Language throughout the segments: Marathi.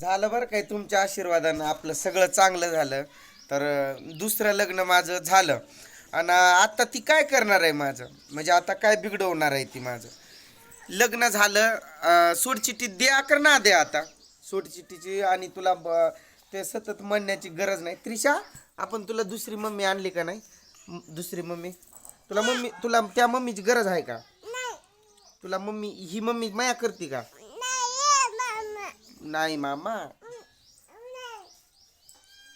झालं बरं काय तुमच्या आशीर्वादानं आपलं सगळं चांगलं झालं. तर दुसरं लग्न माझं झालं. आणि आता ती काय करणार आहे माझं? म्हणजे आता काय बिघडवणार आहे ती माझं? लग्न झालं सोडचिठ्ठी द्या कर ना द्या आता. सोडचिठ्ठीची आणि तुला ब- ते सतत म्हणण्याची गरज नाही. त्रिशा आपण तुला दुसरी मम्मी आणली का नाही? दुसरी मम्मी? तुला मम्मी तुला त्या मम्मीची गरज आहे का? तुला मम्मी ही मम्मी माया करते का? नाही मामा.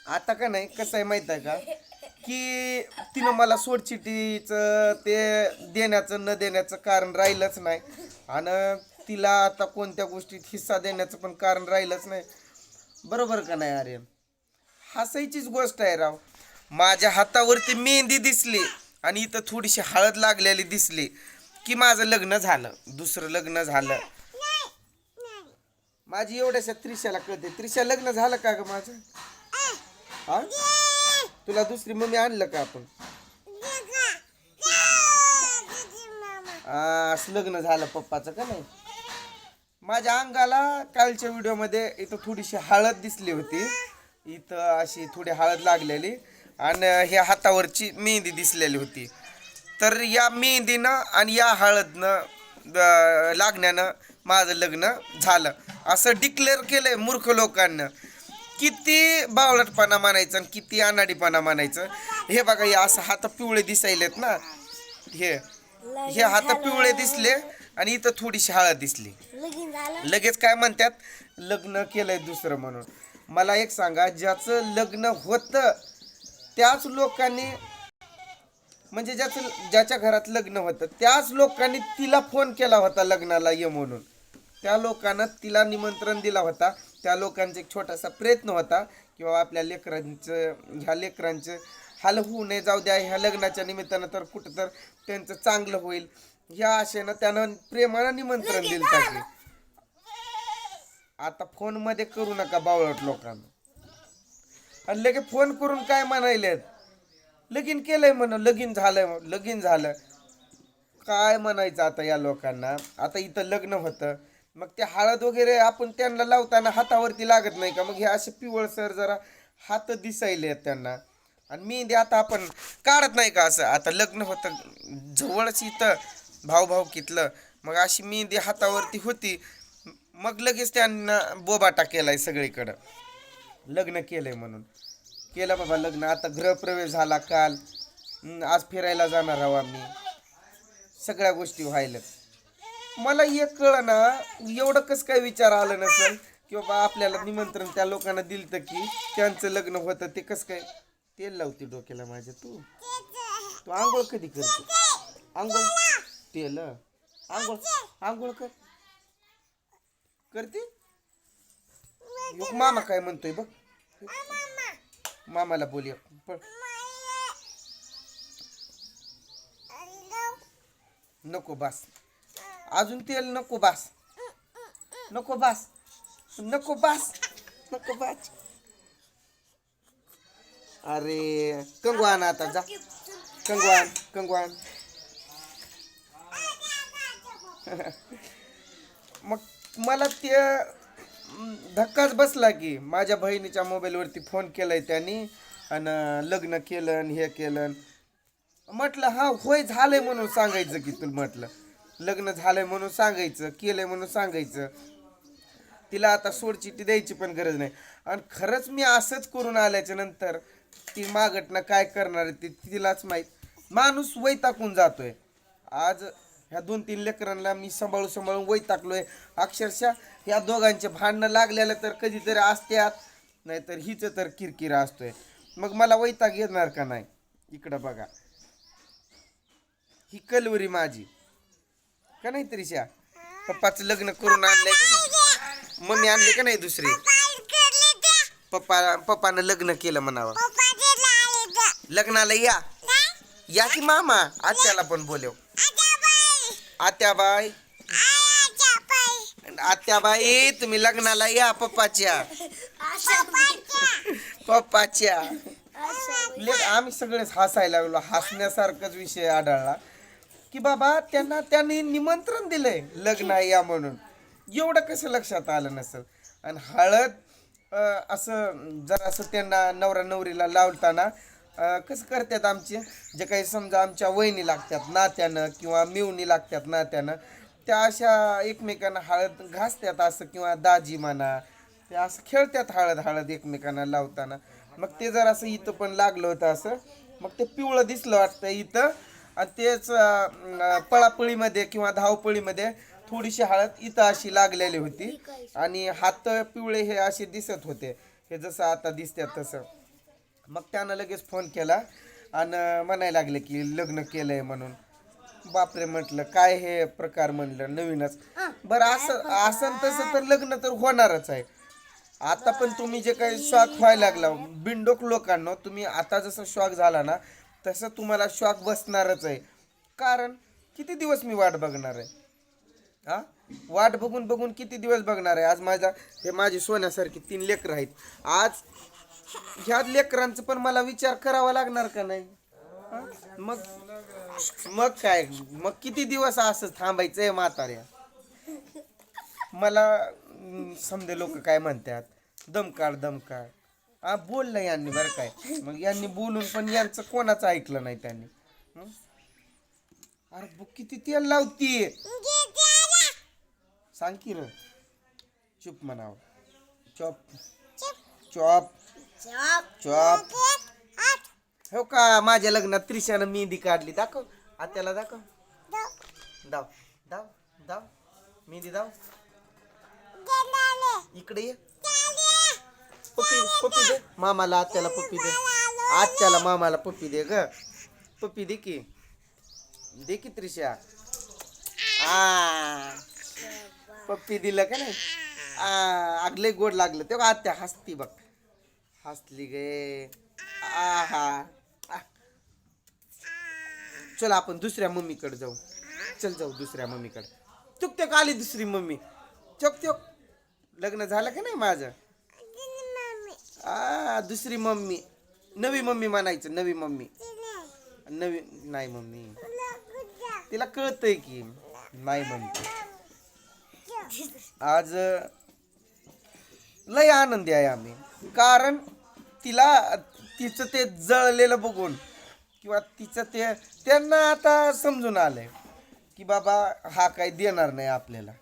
आता का नाही कसं आहे माहीत आहे का? की तिनं मला सोडचिटीचं ते देण्याचं न देण्याचं कारण राहिलंच नाही. आणि तिला आता कोणत्या गोष्टीत हिस्सा देण्याचं पण कारण राहिलंच नाही. बरोबर का नाही अरे हसायचीच गोष्ट आहे राव. माझ्या हातावरती मेहंदी दिसली आणि इथं थोडीशी हळद लागलेली दिसली की माझं लग्न झालं दुसरं लग्न झालं. माझी एवढ्याशा त्रिशाला कळते. त्रिशा लग्न झालं का ग माझं? हा? तुला दुसरी मम्मी आणलं का आपण? असं लग्न झालं पप्पाचं का नाही? माझ्या अंगाला कालच्या व्हिडिओमध्ये इथं थोडीशी हळद दिसली होती. इथं अशी थोडी हळद लागलेली. आणि ह्या हातावरची मेहंदी दिसलेली होती. तर या मेहंदीनं आणि या हळदनं लागण्यानं माझं लग्न झालं. असं डिक्लेअर केलंय मूर्ख लोकांना. किती बावळटपणा मानायचं आणि किती अनाडीपणा मानायचं. हे बघा हे असं हात पिवळे दिसायलेत ना. हे. हे हात पिवळे दिसले आणि इथं थोडीशी हळद दिसली. लगेच काय म्हणतात? लग्न केलंय दुसरं म्हणून. मला एक सांगा ज्याचं लग्न होतं त्याच लोकांनी म्हणजे ज्याचं ज्याच्या घरात लग्न होतं त्याच लोकांनी तिला फोन केला होता लग्नाला ये म्हणून. त्या लोकांना तिला निमंत्रण दिला होता. त्या लोकांचा एक छोटासा प्रयत्न होता की बाबा आपल्या लेकरांचं ह्या लेकरांचं हाल होऊ नये जाऊ द्या ह्या लग्नाच्या निमित्तानं तर कुठं तर त्यांचं चांगलं होईल. ह्या आशेनं त्यानं प्रेमानं निमंत्रण दिलं की आता फोनमध्ये करू नका बावळट लोकांना. आणि लगे फोन करून काय म्हणायलेत? लगीन केलंय म्हण लगीन झालंय लगीन झालं. काय म्हणायचं आता या लोकांना? आता इथं लग्न होतं. मग ते हळद वगैरे आपण त्यांना लावताना हातावरती लागत नाही का? मग हे असे पिवळसर जरा हात दिसायले आहेत त्यांना. आणि मेहंदी आता आपण काढत नाही का असं? आता लग्न होतं जवळच इथं भाऊ कितलं. मग अशी मेहंदी हातावरती होती. मग लगेच त्यांना बोबाटा केलाय सगळीकडं. लग्न केलंय म्हणून. केलं बाबा लग्न. आता गृहप्रवेश झाला काल. आज फिरायला जाणार आहोत आम्ही. सगळ्या गोष्टी व्हायला मला एक कळ ना एवढं कसं काय विचार आलं नसेल? की बाबा आपल्याला निमंत्रण त्या लोकांना दिलं की त्यांचं लग्न होतं ते कसं काय? तेल लावते डोक्याला माझ्या तू. तू आंघोळ कधी करते? आंघोळ? तेल? आंघोळ? आंघोळ कर. करते? मामा काय म्हणतोय बघ. मामाला बोलूया पण नको बस. अजून तेल नको बास. नको बास. नको बास. नको बास. अरे कंगवान आता जा. कंगवान कंगवान. मग मला ते धक्काच बसला की माझ्या बहिणीच्या मोबाईलवरती फोन केलाय त्यांनी आणि लग्न केलं हे केलं. म्हटलं हा होय झालंय म्हणून सांगायचं की तुला म्हटलं. लग्न झालंय म्हणून सांगायचं केलंय म्हणून सांगायचं. तिला आता सोडचिठ्ठी द्यायची पण गरज नाही. आणि खरंच मी असंच करून आल्याच्यानंतर ती मागटनं काय करणार आहे ते तिलाच माहीत. माणूस वैताकून जातोय. आज ह्या दोन तीन लेकरांना मी सांभाळून सांभाळून वैताकलोय. अक्षरशः ह्या दोघांचे भांडणं लागलेलं तर कधीतरी असत्यात नाहीतर हिचं तर किरकिरा असतोय. मग मला वैताग येणार का नाही? इकडं बघा. ही कलवरी माझी. का नाही त्रिशा? पप्पाचं लग्न करून आणलंय का मम्मी आणली का नाही दुसरी? पप्पा पप्पानं लग्न केलं म्हणावं. लग्नाला या. या की मामा? आत्याला पण बोलव. आत्याबाई. आत्याबाई तुम्ही लग्नाला या पप्पाच्या. पप्पाच्या. ले- आम्ही सगळेच हसायला लागलो. हसण्यासारखाच विषय आढळला. की बाबा त्यांना त्यांनी निमंत्रण दिलंय लग्न आहे या म्हणून. एवढं कसं लक्षात आलं नसेल. आणि हळद असं जर असं त्यांना नवरा नवरीला लावताना कसं करतात आमचे? जे काही समजा आमच्या वहिनी लागतात नात्यानं किंवा मिवणी लागतात नात्यानं त्या अशा एकमेकांना हळद घासतात असं किंवा दाजी म्हणा ते असं खेळतात हळद हळद एकमेकांना लावताना. मग ते जर असं इथं पण लागलं होतं असं. मग ते पिवळं दिसलं वाटतं इथं. आणि तेच पळापळीमध्ये किंवा धावपळीमध्ये थोडीशी हळद इथं अशी लागलेली होती. आणि हात पिवळे हे असे दिसत होते. हे जसं आता दिसतात तसं. मग त्यानं लगेच फोन केला आणि म्हणायला लागले की लग्न केलं आहे म्हणून. बापरे म्हटलं काय हे प्रकार म्हणलं नवीनच. बरं असं असं तसं तर लग्न तर होणारच आहे. आता पण तुम्ही जे काही शॉक व्हायला लागला बिंडोक लोकांना तुम्ही आता जसं शॉक झाला ना तसं तुम्हाला शॉक बसणारच आहे. कारण किती दिवस मी वाट बघणार आहे? हा? वाट बघून बघून किती दिवस बघणार आहे? आज माझा हे माझी सोन्यासारखी तीन लेकरं आहेत. आज ह्या लेकरांचं पण मला विचार करावा लागणार का नाही? मग मग काय? मग किती दिवस असं आहे म्हाताऱ्या? मला समजे लोक काय म्हणतात? दमकाळ दमकाळ. हा बोललं यांनी बरं काय. मग यांनी बोलून पण यांचं कोणाचं ऐकलं नाही त्यांनी. हं? अरे बुक किती तेल लावती. सांग की र. चुप म्हणाव. चॉप. चॉप. चॉप. हो का? माझ्या लग्नात त्रिशानं मेहंदी काढली. दाखव. आत्याला दाखव. दाव. दाव. दाव. मेहंदी दाव. इकडे ये. पप्पी पप्पी दे. मामाला आत्याला पप्पी दे. आत्याला मामाला पप्पी दे ग. पप्पी दे की. दे की त्रिशा. आ. पप्पी दिलं का नाही? आ गोड लागलं. तेव्हा आत्या हसती बघ. हसली गे. आहा. आ. चल आपण दुसऱ्या मम्मीकडे जाऊ. चल जाऊ दुसऱ्या मम्मीकडे. चुक का आली दुसरी मम्मी? चोक चोक लग्न झालं का नाही माझं? आ दुसरी मम्मी. नवी मम्मी म्हणायचं नवी मम्मी. नवी नाही मम्मी. तिला कळतंय की नाही म्हणते आज लय आनंदी आहे आम्ही. कारण तिला तिचं ते जळलेलं बघून किंवा तिचं ते त्यांना आता समजून आलंय की बाबा हा काही देणार नाही आपल्याला.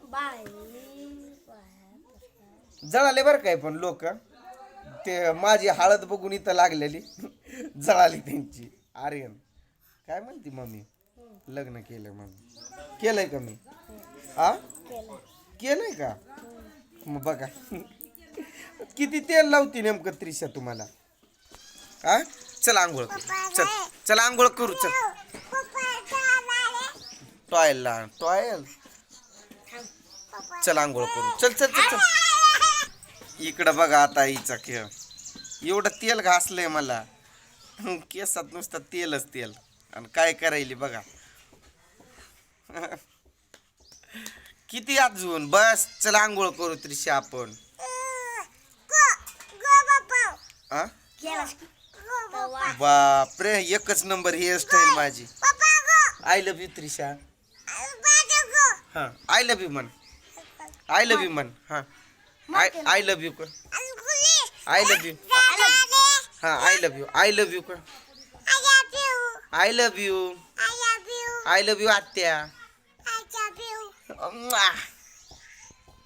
जळाले बरं काय पण लोक. ते माझी हळद बघून इथं लागलेली. जळाली त्यांची. आर्यन काय म्हणती मम्मी? लग्न केलं मम्मी केलंय का मी? आ? केलंय का? मग बघा. किती तेल लावती नेमकं त्रिशा तुम्हाला? हा चल आंघोळ करू. चल. चल आंघोळ करू. चल. टॉयल ला. टॉयल. चल आंघोळ करू. चल चल चल चल. इकडं बघा आता हिचा खेळ. एवढं तेल घासलंय मला. केसात नुसतं तेलच तेल. आणि काय करायली बघा. किती अजून बस चला आंघोळ करू त्रिशा आपण. आ? बापरे एकच नंबर हेअरस्टाईल माझी. I love you Trisha. हा आय लव्ह यू म्हण. आय लव्ह यू म्हण. हा. I I love you I love you हा I love you I love you I love you I love you आत्या.